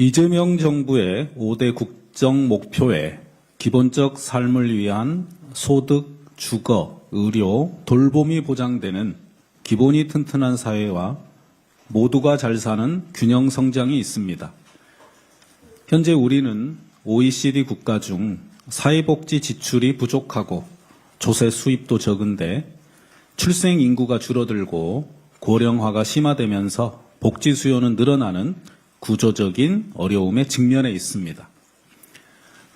이재명 정부의 5대 국정 목표에 기본적 삶을 위한 소득, 주거, 의료, 돌봄이 보장되는 기본이 튼튼한 사회와 모두가 잘 사는 균형 성장이 있습니다. 현재 우리는 OECD 국가 중 사회복지 지출이 부족하고 조세 수입도 적은데 출생 인구가 줄어들고 고령화가 심화되면서 복지 수요는 늘어나는 구조적인 어려움에 직면해 있습니다.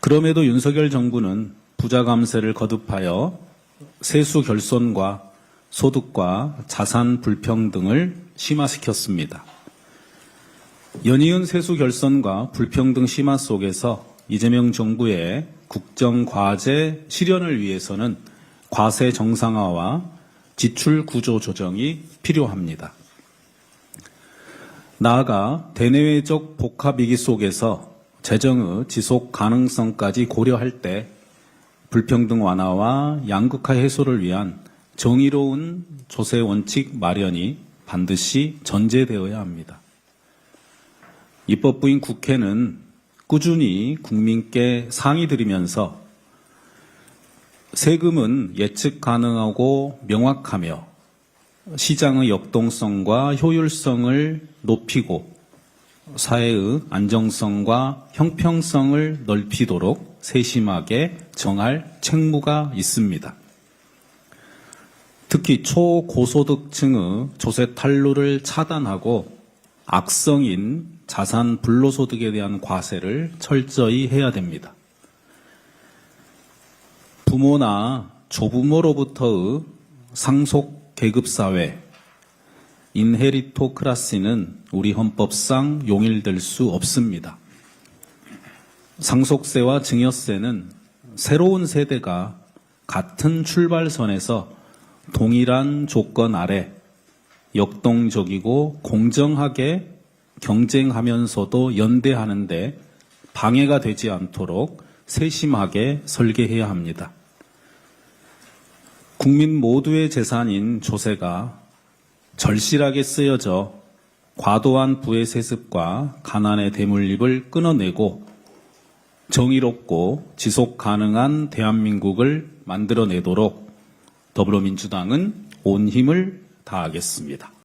그럼에도 윤석열 정부는 부자 감세를 거듭하여 세수 결손과 소득과 자산 불평등을 심화시켰습니다. 연이은 세수 결손과 불평등 심화 속에서 이재명 정부의 국정 과제 실현을 위해서는 과세 정상화와 지출 구조 조정이 필요합니다. 나아가 대내외적 복합 위기 속에서 재정의 지속 가능성까지 고려할 때 불평등 완화와 양극화 해소를 위한 정의로운 조세 원칙 마련이 반드시 전제되어야 합니다. 입법부인 국회는 꾸준히 국민께 상의 드리면서 세금은 예측 가능하고 명확하며 시장의 역동성과 효율성을 높이고 사회의 안정성과 형평성을 넓히도록 세심하게 정할 책무가 있습니다. 특히 초고소득층의 조세 탈루를 차단하고 악성인 자산 불로소득에 대한 과세를 철저히 해야 됩니다. 부모나 조부모로부터의 상속 계급 사회 인헤리토크라시는 우리 헌법상 용일될 수 없습니다. 상속세와 증여세는 새로운 세대가 같은 출발선에서 동일한 조건 아래 역동적이고 공정하게 경쟁하면서도 연대하는데 방해가 되지 않도록 세심하게 설계해야 합니다. 국민 모두의 재산인 조세가 절실하게 쓰여져 과도한 부의 세습과 가난의 대물립을 끊어내고 정의롭고 지속 가능한 대한민국을 만들어내도록 더불어민주당은 온 힘을 다하겠습니다.